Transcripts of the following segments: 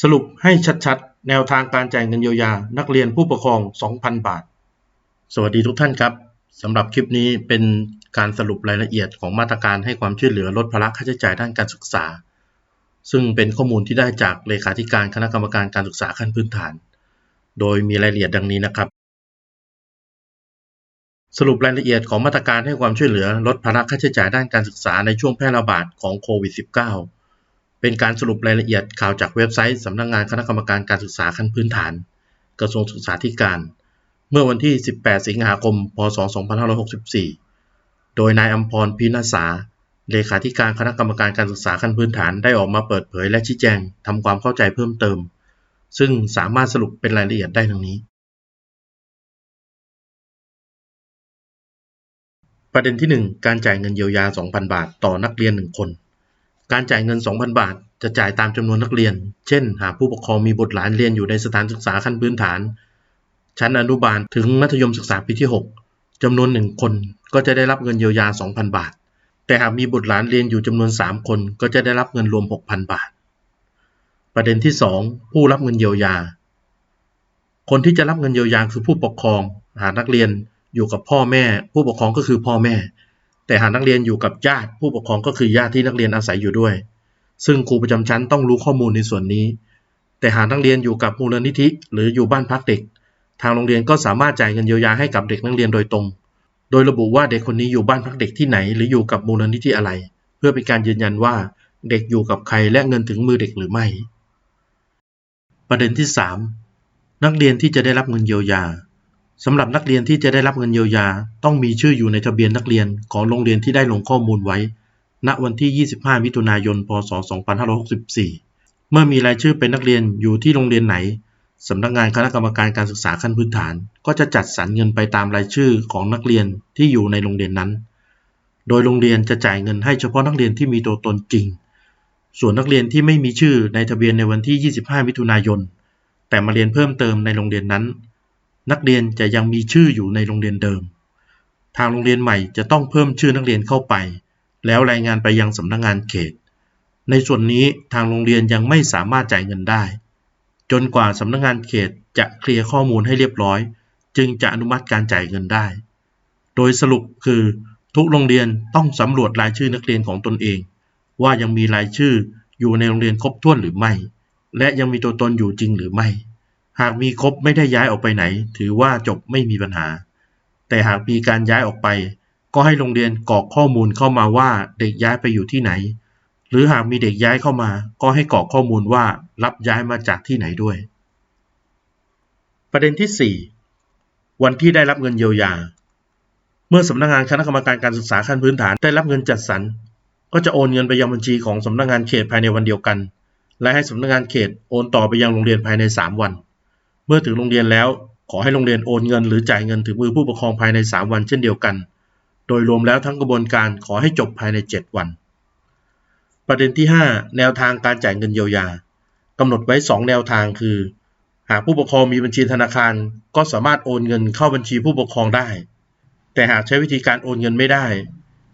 สรุปให้ชัดๆ แนวทางการจ่ายเงินเยียวยา นักเรียนผู้ปกครอง 2,000 บาท สวัสดีทุกท่านครับสำหรับคลิปนี้เป็นการสรุปรายละเอียดของมาตรการให้ความช่วยเหลือลดภาระค่าใช้จ่ายด้านการศึกษา ซึ่งเป็นข้อมูลที่ได้จากเลขาธิการคณะกรรมการการศึกษาขั้นพื้นฐาน โดยมีรายละเอียดดังนี้นะครับ สรุปรายละเอียดของมาตรการให้ความช่วยเหลือลดภาระค่าใช้จ่ายด้านการศึกษาในช่วงแพร่ระบาดของโควิด -19 เป็นการสรุปรายละเอียดข่าวจากเว็บไซต์สำนักงงานคณะกรรมการการศึกษาขั้นพื้นฐาน กระทรวงศึกษาธิการ เมื่อวันที่ 18 สิงหาคม พศ 2564 โดยนายอัมพรพินาสา เลขาธิการคณะกรรมการการศึกษาขั้นพื้นฐานได้ออกมาเปิดเผยและชี้แจงทำความเข้าใจเพิ่มเติม ซึ่งสามารถสรุปเป็นรายละเอียดได้ดังนี้ ประเด็นที่ 1 การจ่ายเงินเยียวยา 2,000 บาท ต่อนักเรียน 1 คน การจ่ายเงิน 2,000 บาท จะจ่ายตามจำนวนนักเรียน เช่น หากผู้ปกครองมีบุตรหลานเรียนอยู่ในสถานศึกษาขั้นพื้นฐาน ชั้นอนุบาลถึงมัธยมศึกษาปีที่ 6จำนวน 1 คนก็จะได้รับเงินเยียวยา 2,000 บาท แต่หากมีบุตรหลานเรียนอยู่จำนวน 3 คนก็จะได้รับเงินรวม 6,000 บาท ประเด็นที่ 2 ผู้รับเงินเยียวยา คนที่จะรับเงินเยียวยาคือผู้ปกครอง หากนักเรียนอยู่กับพ่อแม่ ผู้ปกครองก็คือพ่อแม่ แต่หากนักเรียนอยู่กับญาติผู้ปกครองก็คือญาติที่นักเรียนอาศัยอยู่ด้วย ซึ่งครูประจำชั้นต้องรู้ข้อมูลในส่วนนี้ แต่หากนักเรียนอยู่กับมูลนิธิ หรืออยู่บ้านพักเด็ก ทางโรงเรียนก็สามารถจ่ายเงินเยียวยาให้กับเด็กนักเรียนโดยตรง โดยระบุว่าเด็กคนนี้อยู่บ้านพักเด็กที่ไหน หรืออยู่กับมูลนิธิอะไร เพื่อเป็นการยืนยันว่าเด็กอยู่กับใครและเงินถึงมือเด็กหรือไม่ ประเด็นที่ 3 นักเรียนที่จะได้รับเงินเยียวยา สำหรับนักเรียนที่จะได้รับเงินเยียวยา ต้องมีชื่ออยู่ในทะเบียนนักเรียนของโรงเรียนที่ได้ลงข้อมูลไว้ ณ วันที่ 25 มิถุนายน พศ 2564 เมื่อมีรายชื่อเป็นนักเรียนอยู่ที่โรงเรียนไหน สำนักงานคณะกรรมการการศึกษาขั้นพื้นฐาน ก็จะจัดสรรเงินไปตามรายชื่อของนักเรียนที่อยู่ในโรงเรียนนั้น โดยโรงเรียนจะจ่ายเงินให้เฉพาะนักเรียนที่มีตัวตนจริง ส่วนนักเรียนที่ไม่มีชื่อในทะเบียนในวันที่ 25 มิถุนายน แต่มาเรียนเพิ่มเติมในโรงเรียนนั้น นักเรียนจะยังมีชื่ออยู่ในโรงเรียนเดิม ทางโรงเรียนใหม่จะต้องเพิ่มชื่อนักเรียนเข้าไป แล้วรายงานไปยังสำนักงงานเขต ในส่วนนี้ทางโรงเรียนยังไม่สามารถจ่ายเงินได้ จนกว่าสำนักงงานเขตจะเคลียร์ข้อมูลให้เรียบร้อย จึงจะอนุมัติการจ่ายเงินได้ โดยสรุปคือทุกโรงเรียนต้องสำรวจรายชื่อนักเรียนของตนเอง ว่ายังมีรายชื่ออยู่ในโรงเรียนครบถ้วนหรือไม่ และยังมีตัวตนอยู่จริงหรือไม่ หากมีครบไม่ได้ย้ายออกไปไหน ถือว่าจบไม่มีปัญหา แต่หากมีการย้ายออกไป ก็ให้โรงเรียนกรอกข้อมูลเข้ามาว่าเด็กย้ายไปอยู่ที่ไหน หรือหากมีเด็กย้ายเข้ามา ก็ให้กรอกข้อมูลว่ารับย้ายมาจากที่ไหนด้วย ประเด็นที่ 4 วันที่ได้รับเงินเยียวยา เมื่อสำนักงานคณะกรรมการการศึกษาขั้นพื้นฐานได้รับเงินจัดสรรก็จะโอนเงินไปยังบัญชีของสำนักงานเขตภายในวันเดียวกัน และให้สำนักงานเขตโอนต่อไปยังโรงเรียนภายใน 3 วัน มื่อถึงโรงเรียนแล้ว ขอให้โรงเรียนโอนเงินหรือจ่ายเงินถึงมือผู้ปกครองภายใน 3 วันเช่นเดียวกัน โดยรวมแล้วทั้งกระบวนการขอให้จบภายใน 7 วัน ประเด็นที่ 5 แนวทางการจ่ายเงินเยียวยากำหนดไว้ 2 แนวทางคือ หากผู้ปกครองมีบัญชีธนาคาร ก็สามารถโอนเงินเข้าบัญชีผู้ปกครองได้ แต่หากใช้วิธีการโอนเงินไม่ได้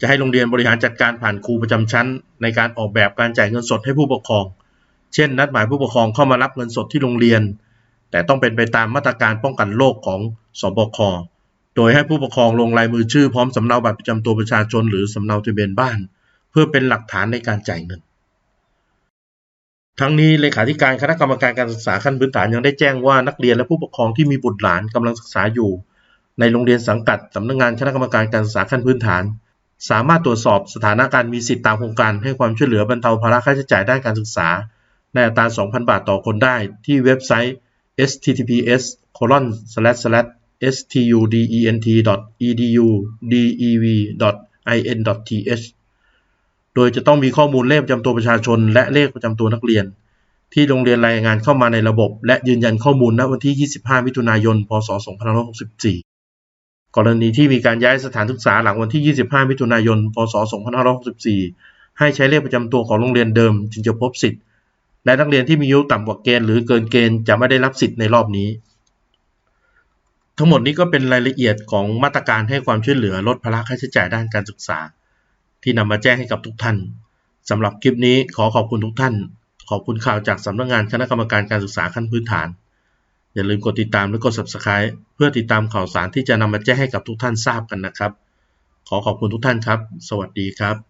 จะให้โรงเรียนบริหารจัดการผ่านครูประจำชั้น ในการออกแบบการจ่ายเงินสดให้ผู้ปกครอง เช่น นัดหมายผู้ปกครองเข้ามารับเงินสดที่โรงเรียน แต่ต้องเป็นไปตามมาตรการป้องกันโรคของสบค โดยให้ผู้ปกครองลงลายมือชื่อพร้อมสำเนาบัตรประจำตัวประชาชนหรือสำเนาทะเบียนบ้าน เพื่อเป็นหลักฐานในการจ่ายเงิน ทั้งนี้เลขาธิการคณะกรรมการการศึกษาขั้นพื้นฐานยังได้แจ้งว่านักเรียนและผู้ปกครองที่มีบุตรหลานกำลังศึกษาอยู่ ในโรงเรียนสังกัดสำนักงงานคณะกรรมการการศึกษาขั้นพื้นฐาน สามารถตรวจสอบสถานะการมีสิทธิตามโครงการให้ความช่วยเหลือบรรเทาภาระค่าใช้จ่ายด้านการศึกษา ในอัตรา 2,000 บาทต่อคนได้ที่เว็บไซต์ https colon slash slash student edu dev in th โดยจะต้องมีข้อมูลเลขประจำตัวประชาชน และเลขประจำตัวนักเรียน ที่โรงเรียนรายงานเข้ามาในระบบ และยืนยันข้อมูลณวันที่ 25 มิถุนายน พศ 2564 กรณีที่มีการย้ายสถานศึกษาหลังวันที่ 25 มิถุนายน พศ 2564 ให้ใช้เลขประจำตัวของโรงเรียนเดิม จึงจะพบสิทธิ์ และนักเรียนที่มีอายุต่ำกว่าเกณฑ์หรือเกินเกณฑ์จะไม่ได้รับสิทธิ์ในรอบนี้ ทั้งหมดนี้ก็เป็นรายละเอียดของมาตรการให้ความช่วยเหลือลดภาระค่าใช้จ่ายด้านการศึกษา ที่นำมาแจ้งให้กับทุกท่านสำหรับคลิปนี้ขอขอบคุณทุกท่าน ขอบคุณข่าวจากสำนักงานคณะกรรมการการศึกษาขั้นพื้นฐาน อย่าลืมกดติดตามและกด subscribe เพื่อติดตามข่าวสารที่จะนำมาแจ้งให้กับทุกท่านทราบกันนะครับ ขอขอบคุณทุกท่านครับ สวัสดีครับ